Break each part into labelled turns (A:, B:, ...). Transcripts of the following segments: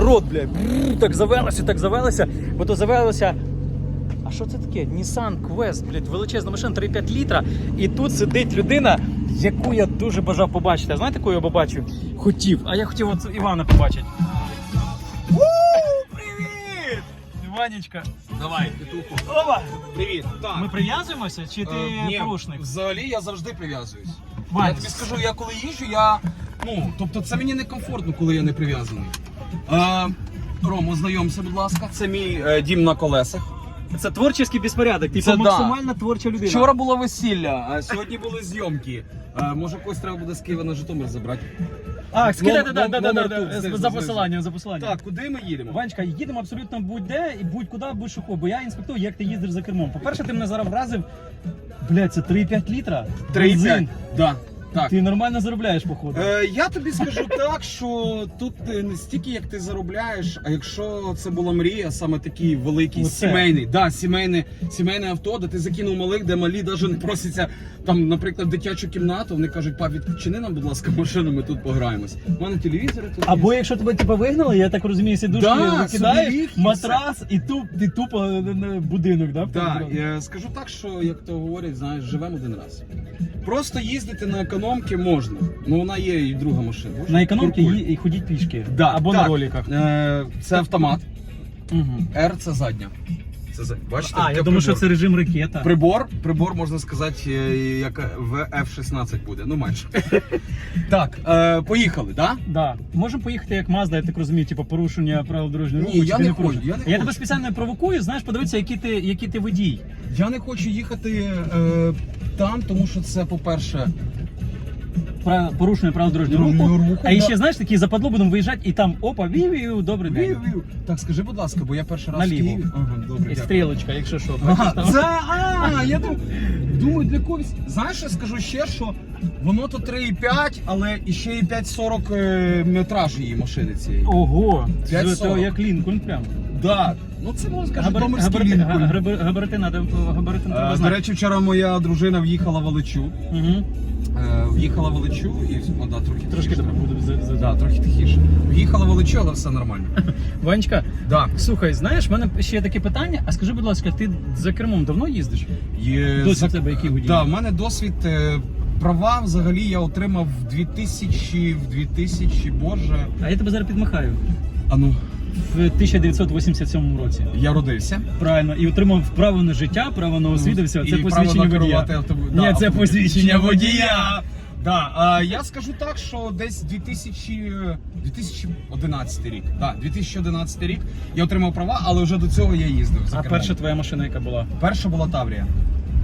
A: народ, блядь, так завелося, так завелося, бо то завелося. А що це таке? Nissan Quest, блядь, величезна машина, 3,5 літра. І тут сидить людина, яку я дуже бажав побачити. А знаєте, яку я побачив? Хотів. А я хотів от Івана побачити. Привіт! Іванечка.
B: Давай, петуху.
A: Опа!
B: Привіт. Так.
A: Ми прив'язуємося чи ти
B: Е,
A: порушник?
B: Взагалі я завжди прив'язуюсь.
A: Вань.
B: Я тобі скажу, я коли їжджу, я. Ну, тобто це мені некомфортно, коли я не прив'язаний. Е, Ром, ознайомся, будь ласка. Це мій е, дім на колесах.
A: Це творчий безпорядок, ти
B: Це да.
A: максимально творча людина.
B: Вчора було весілля, а сьогодні були зйомки. Е, може, когось треба буде з Києва на Житомир забрати.
A: А, скидай,
B: Nom-
A: да, да, да,
B: номер
A: да,
B: тут
A: да,
B: знизу,
A: за
B: знизу.
A: посиланням, за посиланням.
B: Так, куди ми їдемо?
A: Ванечка, їдемо абсолютно будь-де і будь-куди, будь-що бо я інспектор, як ти їздиш за кермом. По-перше, ти мене зараз вразив, блядь, це 3,5 літра.
B: 3,5.
A: Бензин.
B: Да. Так.
A: Ти нормально заробляєш, походу.
B: Е, я тобі скажу так, що тут е, не стільки як ти заробляєш, а якщо це була мрія, саме такий великий
A: Оце.
B: сімейний, да, сімейне, сімейне авто, де ти закинув малих, де малі навіть не просяться там, наприклад, дитячу кімнату. Вони кажуть, пап, відчини нам, будь ласка, машину, ми тут пограємось. У мене телевізори тут.
A: Або
B: є.
A: якщо тебе типу, вигнали, я так розумію, сидушки
B: Да,
A: викидаєш,
B: і
A: матрас і туп, ти тупо е, е, будинок, да?
B: Так, я скажу так, що як то говорять, знаєш, живемо один раз. Просто їздити на економки можна. Ну вона є і друга машина.
A: На економці
B: куркуль.
A: і ходіть пішки.
B: Да,
A: Або
B: так.
A: на роліках.
B: Е, це автомат.
A: Угу.
B: R це задня. Це за- бачите?
A: А,
B: таке
A: я думаю, що
B: прибор.
A: це режим ракета.
B: Прибор, прибор можна сказати, е, як в F-16 буде, ну майже. так, е, поїхали, да?
A: Да. Можемо поїхати як Mazda, я так розумію, типу порушення правил дорожнього
B: Ні,
A: руху.
B: я
A: чи ти
B: не хочу,
A: порушуєш?
B: я не
A: тебе
B: хочу.
A: спеціально провокую, знаєш, подивитися, який ти, який ти водій.
B: Я не хочу їхати е, там, тому що це, по-перше,
A: Пра- Порушення правил дорожнього
B: Дорожнього
A: руху.
B: руху,
A: А
B: да.
A: ще знаєш, такі западло будемо виїжджати і там опа, вів добрий день.
B: Вів-вів. Так, скажи, будь ласка, бо я перший раз
A: Наліво.
B: в Києві. Ага, добре,
A: І
B: дякую.
A: стрілочка, якщо що.
B: Ага,
A: бачиш, там?
B: це, а, я дум, думаю, для когось. Знаєш, я скажу ще, що воно то 3,5, але і ще і 5,40 е, метраж її машини цієї.
A: Ого, це
B: 5,40.
A: то як Лінкольн прям.
B: Да. Ну це можна сказати,
A: Габарит-
B: доморський
A: габарити-
B: Лінкольн.
A: га- габарити- Габарити надо, габарити
B: Е,
A: треба
B: До
A: знати.
B: речі, вчора моя дружина в'їхала в Олечу.
A: Угу.
B: Е, В'їхала в Олечу і о, да, трохи
A: Трошки
B: тихіше.
A: буде за.
B: Да, трохи тихіше. В'їхала в Олечу, але все нормально.
A: Ванечка,
B: Да.
A: слухай, знаєш, в мене ще таке питання. А скажи, будь ласка, ти за кермом давно їздиш?
B: Є
A: Досвід
B: за-
A: тебе який водій?
B: Да, в мене досвід. е, Права взагалі я отримав в 2000, в 2000, боже.
A: А я тебе зараз підмахаю.
B: А ну,
A: В 1987 році.
B: я родився.
A: Правильно, і отримав право на життя, право на освіту, все. Це
B: І право
A: посвідчення
B: на керувати
A: водія.
B: автобус.
A: Ні, це посвідчення водія.
B: Да, а, я скажу так, що десь 2000, 2011 рік. Да, 2011 рік я отримав права, але вже до цього я їздив. За
A: А
B: кермом.
A: перша твоя машина, яка була?
B: перша була Таврія.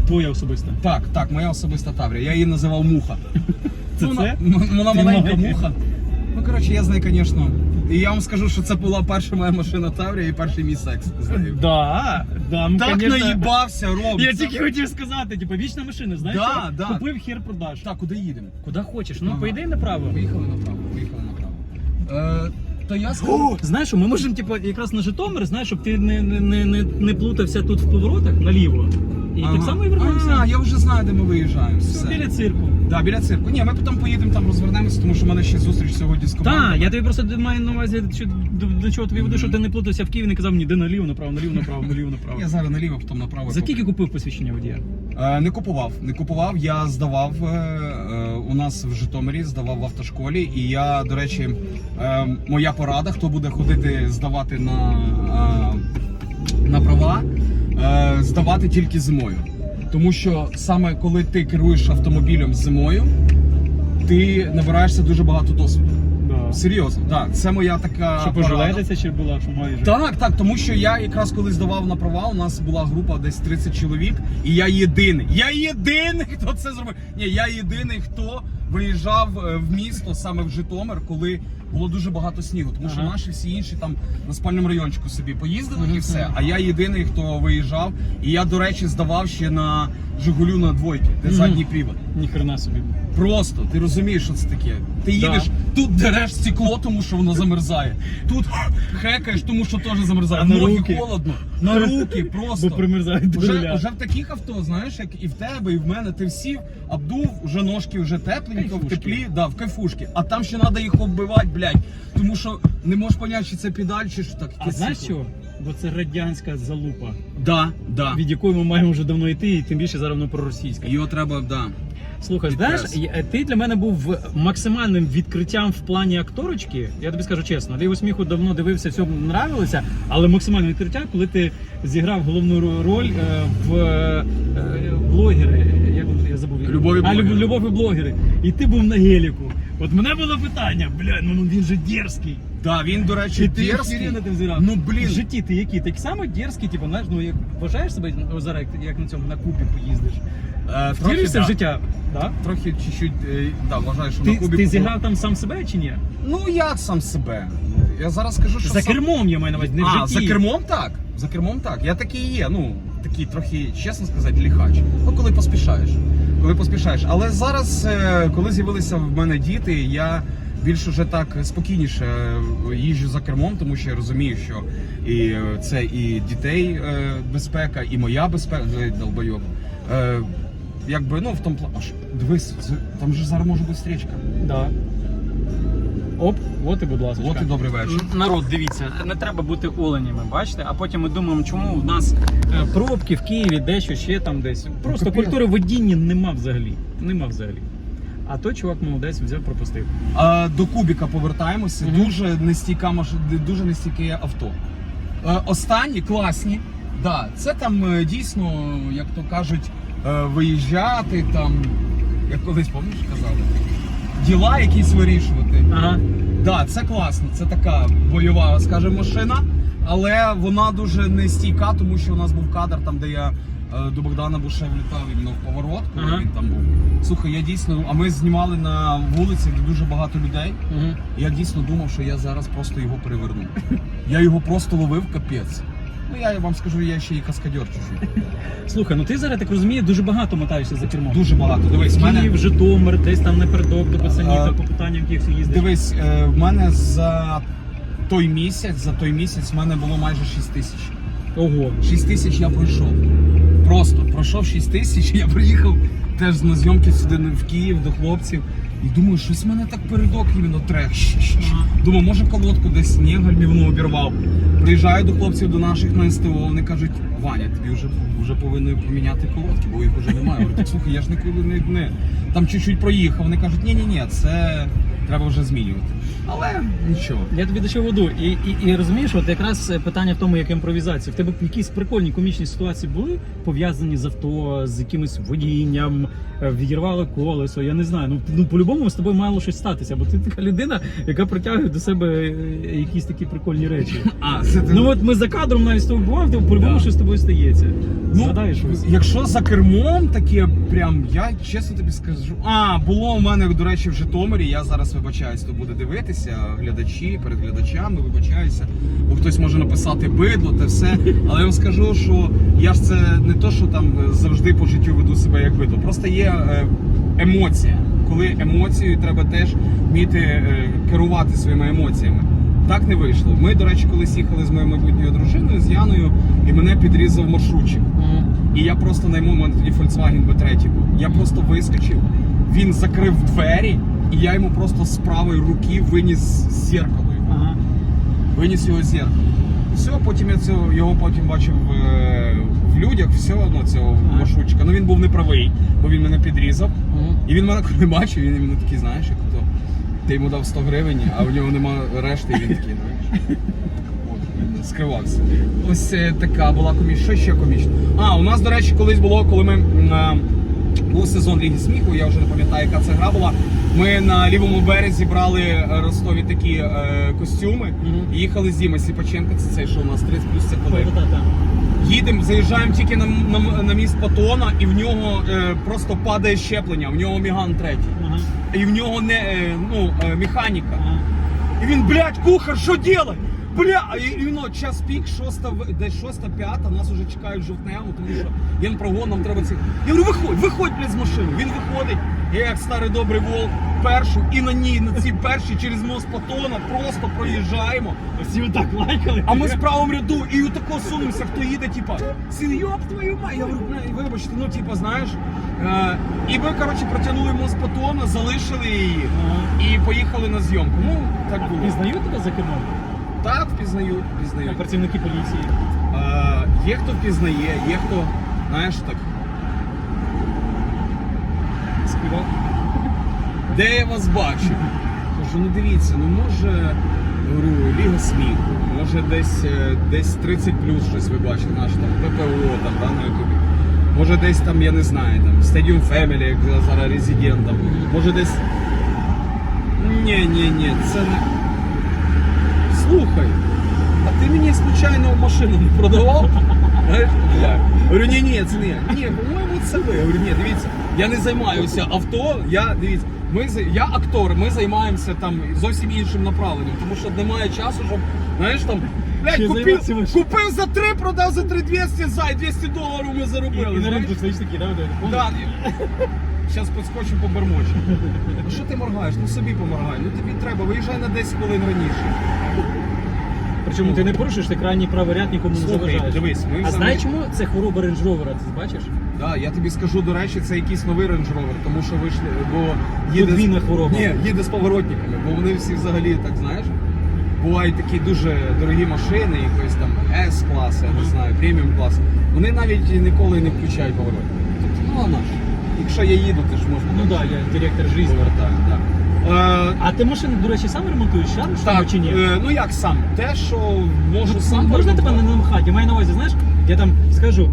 A: Твоя особиста.
B: Так, так, моя особиста Таврія. Я її називав Муха.
A: Це
B: Ну,
A: це?
B: Вона, вона маленька
A: маленький.
B: муха. Ну, коротше, я з нею, звісно. І я вам скажу, що це була перша моя машина Таврія і перший мій секс з нею.
A: Да, да, ну,
B: Так
A: конечно.
B: наїбався, Ром.
A: Я
B: це-
A: тільки хотів сказати, типу, вічна машина, знаєш?
B: Да,
A: що?
B: да.
A: Купив хер продаж.
B: Так, куди їдемо?
A: Куди хочеш, ну
B: Ага.
A: по ідеї направо.
B: Поїхали направо, поїхали направо. Е, то я скажу.
A: О, знаєш, що, ми можемо типу, якраз на Житомир, знаєш, щоб ти не, не, не, не, не плутався тут в поворотах наліво. І так само і вернемося.
B: А, я вже знаю, де ми виїжджаємо. Все.
A: Біля цирку.
B: Да, біля цирку. Ні, ми потім поїдемо там розвернемося, тому що в мене ще зустріч сьогодні з командою.
A: Так, я тобі просто маю на увазі, що, до, до чого тобі веду, щоб ти не плутався в Києві, не казав мені, де наліво, направо, наліво, направо, наліво, направо.
B: Я зараз наліво, потім направо.
A: За скільки купив посвідчення водія?
B: Е, Не купував, не купував. Я здавав е, е, у нас в Житомирі, здавав в автошколі. І я, до речі, е, моя порада, хто буде ходити здавати на, е, на права, е, здавати тільки зимою. Тому що саме коли ти керуєш автомобілем зимою, ти набираєшся дуже багато досвіду.
A: Да.
B: Серйозно, так. Це моя така.
A: Що
B: порада.
A: чи була, що майже?
B: Так, так, тому що я якраз коли здавав на права, у нас була група десь 30 чоловік, і я єдиний. Я єдиний, хто це зробив. Ні, я єдиний, хто виїжджав е, в місто саме в Житомир, коли було дуже багато снігу. Тому що
A: Ага.
B: наші всі інші там на спальному райончику собі поїздили і все. А я єдиний, хто виїжджав. І я, до речі, здавав ще на Жигулю на двойки, де
A: Мгм.
B: задній привод.
A: Ніхрена собі.
B: Просто ти розумієш, що це таке. Ти їдеш, тут дереш стекло, тому що воно замерзає. Тут хекаєш, тому що теж замерзає.
A: А на
B: Ноги
A: руки?
B: холодно. На руки просто.
A: Бо примерзають до
B: Уже,
A: руля.
B: уже в таких авто, знаєш, як і в тебе, і в мене, ти всів, обдув, уже ножки вже тепленько, в
A: Кайфушки.
B: теплі, да, в кайфушки. А там ще треба їх оббивати, блядь. Тому що не можеш поняти, чи це педаль, чи що так.
A: А знаєш що? Бо це радянська залупа,
B: Да, да.
A: від якої ми маємо вже давно йти, і тим більше зараз воно проросійська.
B: Його треба, да.
A: Слухай, знаєш, ти для мене був максимальним відкриттям в плані акторочки. Я тобі скажу чесно, ліву сміху давно дивився, все нравилося, але максимальне відкриття, коли ти зіграв головну роль е, в е, е, блогери. Як я забув
B: Любові
A: а,
B: блогери.
A: любов, любові блогери. І ти був на геліку. От мене було питання, бля, ну він же дерзкий.
B: Да, він, до речі,
A: ти
B: дерзкий.
A: охеренно тим зіграв.
B: Ну, блін.
A: В житті ти який? Так само дерзкий, типу, знаєш, ну як вважаєш себе ну, зараз, як, як на цьому на кубіку їздиш.
B: Е,
A: Втілишся
B: да.
A: в життя? Да?
B: Трохи чуть-чуть, е, да, вважаю, що на кубі.
A: ти зіграв там сам себе чи ні?
B: Ну як сам себе? Я зараз скажу, що
A: За
B: сам...
A: кермом я маю на увазі, не в
B: А, за кермом так. За кермом так. Я такий і є. Ну, такий трохи, чесно сказати, ліхач. Ну, коли поспішаєш. Коли поспішаєш. Але зараз, е, коли з'явилися в мене діти, я більш уже так спокійніше е, їжджу за кермом, тому що я розумію, що і е, це і дітей е, безпека, і моя безпека, Ой, долбойоб. Якби, ну, в тому плані. Аж, Дивись, там же зараз може бути стрічка.
A: Да. Оп, от і будь ласка.
B: От і добрий вечір.
A: Народ, дивіться, не треба бути оленями, бачите? А потім ми думаємо, чому в нас пробки в Києві, дещо ще там десь. Просто культури водіння нема взагалі. Нема взагалі. А той чувак молодець взяв, пропустив.
B: А, до кубіка повертаємося.
A: Мгм.
B: Дуже нестійка маш... дуже нестійке авто. Е, останні класні. Да, це там е, дійсно, як то кажуть, е, виїжджати там, як колись пам'ятаєш казали, діла якісь вирішувати.
A: Ага.
B: Да, це класно, це така бойова, скажімо, машина, але вона дуже нестійка, тому що у нас був кадр там, де я до Богдана Буше влітав іменно в поворот, коли
A: Ага.
B: він там був. Слухай, я дійсно, а ми знімали на вулиці, де дуже багато людей.
A: Угу.
B: Я дійсно думав, що я зараз просто його переверну. Я його просто ловив капець. Ну я вам скажу, я ще і каскадер чуть-чуть.
A: Слухай, ну ти зараз так розумієш, дуже багато мотаєшся за кермом.
B: Дуже багато. Дивись, в мене.
A: Київ, Житомир, десь там напередок до пацанів,
B: А,
A: там по питанням якихось їздиш.
B: Дивись, е, в мене за той місяць, за той місяць в мене було майже 6 тисяч.
A: Ого.
B: 6 тисяч я пройшов. Просто пройшов 6 тисяч, я приїхав теж на зйомки сюди в Київ до хлопців. І думаю, щось в мене так передок іменно трек. Думаю, може колодку десь ні, гальмівну обірвав. Приїжджаю до хлопців до наших на СТО, вони кажуть, Ваня, тобі вже, вже повинні поміняти колодки, бо їх вже немає. Говорю, так слухай, я ж ніколи не, не там чуть-чуть проїхав. Вони кажуть, ні, ні, ні, це треба вже змінювати. Але нічого.
A: Я тобі дощу воду. І, і, і розумієш, от якраз питання в тому, як імпровізація. В тебе якісь прикольні комічні ситуації були пов'язані з авто, з якимось водінням, е, відірвали колесо. Я не знаю. Ну, ну по-любому з тобою мало щось статися, бо ти така людина, яка притягує до себе е, якісь такі прикольні речі.
B: А, це ти-
A: Ну от ми за кадром навіть з тобою бував, то по-любому
B: Да.
A: щось з тобою стається.
B: Ну,
A: Згадаєш щось?
B: Якщо за кермом таке, прям я чесно тобі скажу. А, було у мене, до речі, в Житомирі. Я зараз вибачаюсь, хто буде дивитися, глядачі перед глядачами, вибачаюся. Бо хтось може написати бидло та все. Але я вам скажу, що я ж це не то, що там завжди по життю веду себе як бидло. Просто є е, емоція. Коли емоцією треба теж вміти е, керувати своїми емоціями. Так не вийшло. Ми, до речі, колись їхали з моєю майбутньою дружиною, з Яною, і мене підрізав маршрутчик. І я просто найму у мене тоді Volkswagen B3 був. Я просто вискочив, він закрив двері, і я йому просто з правої руки виніс з зеркалою.
A: Ага.
B: Виніс його з зеркала. Все, потім я цього, його потім бачив е, в людях, все одно цього
A: Ага.
B: маршрутчика. Ну він був неправий, бо він мене підрізав. І він мене коли бачив, він іменно такий, знаєш, як то. Ти йому дав 100 гривень, а в нього нема решти, і він такий, знаєш. От, він скривався. Ось е, така була комічна. Що ще комічно? А, у нас, до речі, колись було, коли ми. м, е, Був сезон Ліги сміху, я вже не пам'ятаю, яка це гра була. Ми на лівому березі брали е, ростові такі е, костюми і їхали з Діма Сліпаченка, це цей, що у нас 30 плюс це коли. Їдемо, заїжджаємо тільки на, на, на міст Патона, і в нього е, просто падає щеплення, в нього Міган третій.
A: Ага.
B: І в нього не е, ну, е, механіка.
A: Ага.
B: І він, блядь, кухар, що делать? Бля, і, і, ну, час пік, шоста, десь шоста, п'ята, нас уже чекають в жовтневому, тому що є прогон, нам треба цих. Я говорю, виходь, виходь, блядь, з машини. Він виходить, я як старий добрий вол, першу, і на ній, на цій першій через мост Патона просто проїжджаємо.
A: Всі отак лайкали.
B: А ми з правому ряду і отако сунемося, хто їде, типа, син, йоп твою мать. Я говорю, вибачте, ну типа, знаєш. Е, і ми, коротше, протягнули мост Патона, залишили її і поїхали на зйомку. Ну, так було.
A: Пізнають тебе за кермом?
B: Так, впізнають, впізнають.
A: Працівники поліції.
B: Е, є хто впізнає, є хто, знаєш, так. Де я вас бачив? Кажу, ну дивіться, ну може, говорю, Ліга сміху, може десь, е, десь 30 плюс щось ви бачите, наш там ППО там, да, на Ютубі. Може десь там, я не знаю, там Stadium Family, як зараз резидент там. Може десь. Ні, ні, ні, це не. Слухай, а ти мені случайно машину не продавав? Знаєш, я говорю, ні, ні, це не я. Ні, по-моєму, це ви. Я говорю, ні, дивіться, я не займаюся авто, я дивіться, ми я актор, ми займаємося там зовсім іншим направленням, тому що немає часу, щоб, знаєш, там. Блядь, купив, купив за 3, продав за 3 200, зай, 200 доларів ми заробили.
A: і на ринку стоїш такий, да? да?
B: Да. Зараз підскочу по бермочі. Ну що ти моргаєш? Ну собі поморгай. Ну тобі треба, виїжджай на 10 хвилин раніше.
A: Причому ти не порушиш, ти крайній правий ряд нікому не
B: Слухай,
A: заважаєш.
B: дивись, ми
A: А
B: взагалі-
A: знаєш чому це хвороба Range Rover, ти бачиш?
B: Да, я тобі скажу, до речі, це якийсь новий Range Rover, тому що вийшли, бо
A: Подвійна хвороба.
B: Ні, їде з поворотниками, бо вони всі взагалі так знаєш. Бувають такі дуже дорогі машини, якось там S-клас, я не знаю, преміум клас. Вони навіть ніколи не включають поворотники. Тобто, ну а наш. Якщо я їду, ти ж можна
A: Ну так, да, я директор життя.
B: повертаю. Да.
A: А ти машину, до речі, сам ремонтуєш, сам
B: так,
A: чи ні?
B: е, ну як сам? Те, що можу сам.
A: Можна тебе не намахати? Я маю на увазі, знаєш, я там скажу,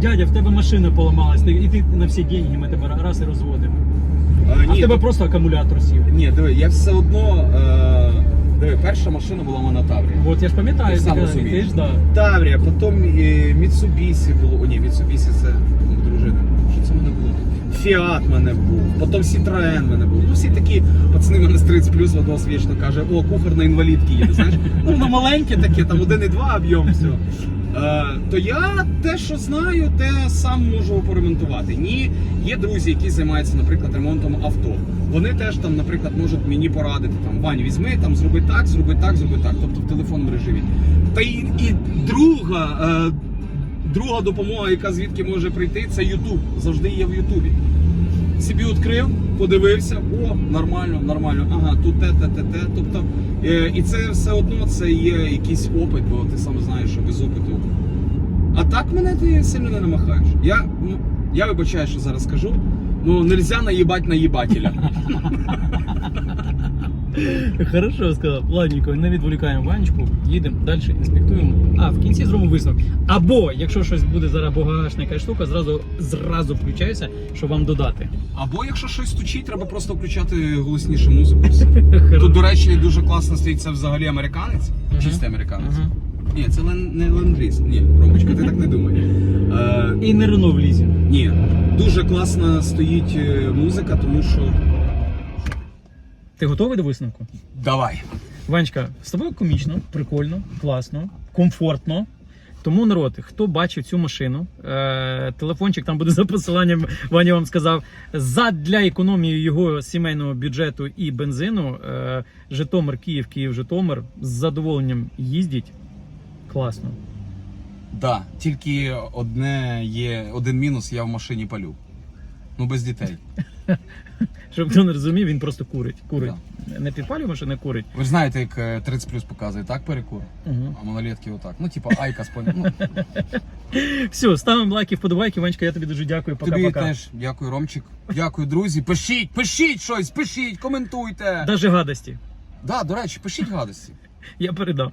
A: дядя, в тебе машина поламалась, ти- і ти на всі деньги ми тебе раз і розводимо.
B: Е,
A: А в
B: ні,
A: тебе просто акумулятор сів.
B: Ні, диви, я все одно. Е, диви, перша машина була в мене Таврія.
A: От я ж пам'ятаю,
B: Ти сам
A: ти,
B: розумієш.
A: ти ж да.
B: Таврія, потім е, Mitsubishi було. О, ні, Mitsubishi це Фіат мене був, потім Citroen мене був. Ну всі такі пацани мене з 30 плюс Вадос вічно каже, о, кухар на інвалідки їде. Знаєш? Ну воно маленьке таке, там 1,2 об'єм все. Е, то я те, що знаю, те сам можу поремонтувати. Ні, є друзі, які займаються, наприклад, ремонтом авто. Вони теж там, наприклад, можуть мені порадити там Вань, візьми там, зроби так, зроби так, зроби так, тобто в телефонному режимі. Та і, і друга, е, друга допомога, яка звідки може прийти, це Ютуб. Завжди є в Ютубі. Собі відкрив, подивився, о, нормально, нормально. Ага, тут те, те, те, те. Тобто, е, і це все одно це є якийсь опит, бо ти сам знаєш, що без опиту. А так мене ти сильно не намахаєш. Я, ну, я вибачаю, що зараз скажу. Ну, нельзя наїбать наїбателя.
A: Хорошо сказав. Ладненько, не відволікаємо Ванечку, їдемо далі, інспектуємо. А, в кінці зробимо висновок. Або, якщо щось буде зараз багажна якась штука, зразу, зразу включаюся, щоб вам додати.
B: Або якщо щось стучить, треба просто включати голосніше музику. Тут, до речі, дуже класно стоїть це взагалі американець. Чистий американець. Ні, це лен- не ленд-ліз. Ні, Ромочка, ти так не думай. Е,
A: І не Рено в лізі.
B: ні, дуже класно стоїть е, музика, тому що.
A: Ти готовий до висновку?
B: Давай.
A: Ванечка, з тобою комічно, прикольно, класно, комфортно. Тому народ, хто бачив цю машину, е, телефончик там буде за посиланням, Ваня вам сказав. Задля економії його сімейного бюджету і бензину, е, Житомир, Київ, Київ, Житомир з задоволенням їздіть. Класно.
B: Да, тільки одне є один мінус, я в машині палю. Ну, без дітей.
A: Щоб хто не розумів, він просто курить. Курить. Не підпалює машини, курить.
B: Ви ж знаєте, як е, 30 плюс показує, так перекур?
A: Угу.
B: А малолетки отак. Ну, типа айка споня. Ну,
A: Все, ставимо лайки, вподобайки. Ванечка, я тобі дуже дякую.
B: тобі
A: Пока-пока.
B: теж дякую, Ромчик. Дякую, друзі. Пишіть, пишіть щось, пишіть, коментуйте.
A: Даже гадості.
B: Да, до речі, пишіть гадості.
A: Я передам.